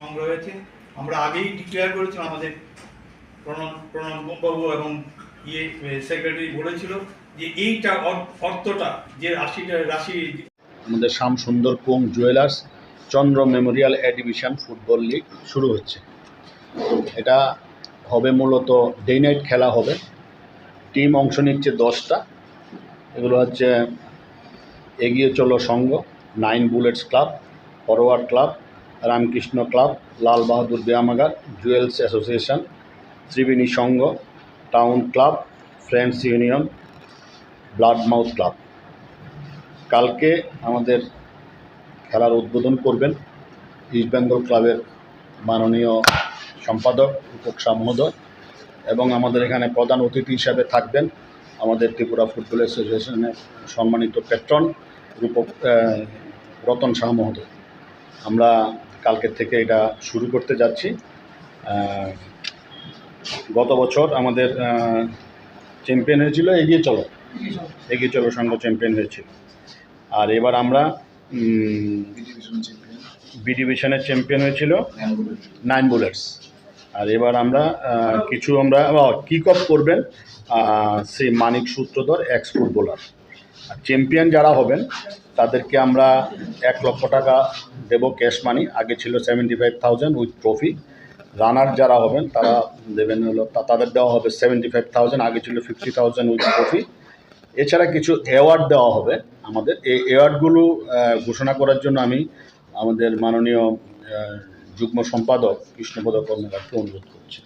সংগ্রহ হয়েছে। আমরা আগেই ডিক্লেয়ার করেছিলাম আমাদের প্রণব প্রণব বাবু এবং ইয়ে সেক্রেটারি বলেছিল যে এইটা অর্থটা যে রাশিটা, রাশি আমাদের Shyam Sundar কুং jewellers Chandra memorial A division football league শুরু হচ্ছে। এটা হবে মূলত ডে নাইট খেলা হবে। টিম অংশ নিচ্ছে দশটা। এগুলো হচ্ছে Egiye Cholo Sangha, nine bullets club forward club Ramakrishna club, Lal Bahadur Byayamagar jewels association, Tribeni Sangha, town club, friends union blood mouth club. কালকে আমাদের খেলার উদ্বোধন করবেন ইস্ট বেঙ্গল ক্লাবের মাননীয় সম্পাদক রূপক মহোদয় এবং আমাদের এখানে প্রধান অতিথি হিসাবে থাকবেন আমাদের ত্রিপুরা ফুটবল অ্যাসোসিয়েশনের সম্মানিত পেট্রন রূপক রতন শাহ মহোদয়। আমরা কালকের থেকে এটা শুরু করতে যাচ্ছি। গত বছর আমাদের চ্যাম্পিয়ন হয়েছিল, এগিয়ে চলো। এগিয়ে চলো সংঘ চ্যাম্পিয়ন হয়েছিল। আর এবার আমরা বি ডিভিশনের চ্যাম্পিয়ন হয়েছিল নাইন বুলেটস আর এবার আমরা কিছু আমরা কিক অফ করবেন সেই Manik Sutradhar ex footballer champion যারা হবেন, তাদেরকে আমরা এক লক্ষ টাকা দেব ক্যাশ মানি আগে ছিল seventy five thousand with trophy runner যারা হবেন, তারা দেবেন হলো তাদের দেওয়া হবে সেভেন্টি ফাইভ থাউজেন্ড আগে ছিল ফিফটি থাউজেন্ড উইথ ট্রফি এছাড়া কিছু অ্যাওয়ার্ড দেওয়া হবে আমাদের। এই অ্যাওয়ার্ডগুলো ঘোষণা করার জন্য আমি আমাদের মাননীয় যুগ্ম সম্পাদক, কৃষ্ণপদ কর্মকারকে অনুরোধ করছি।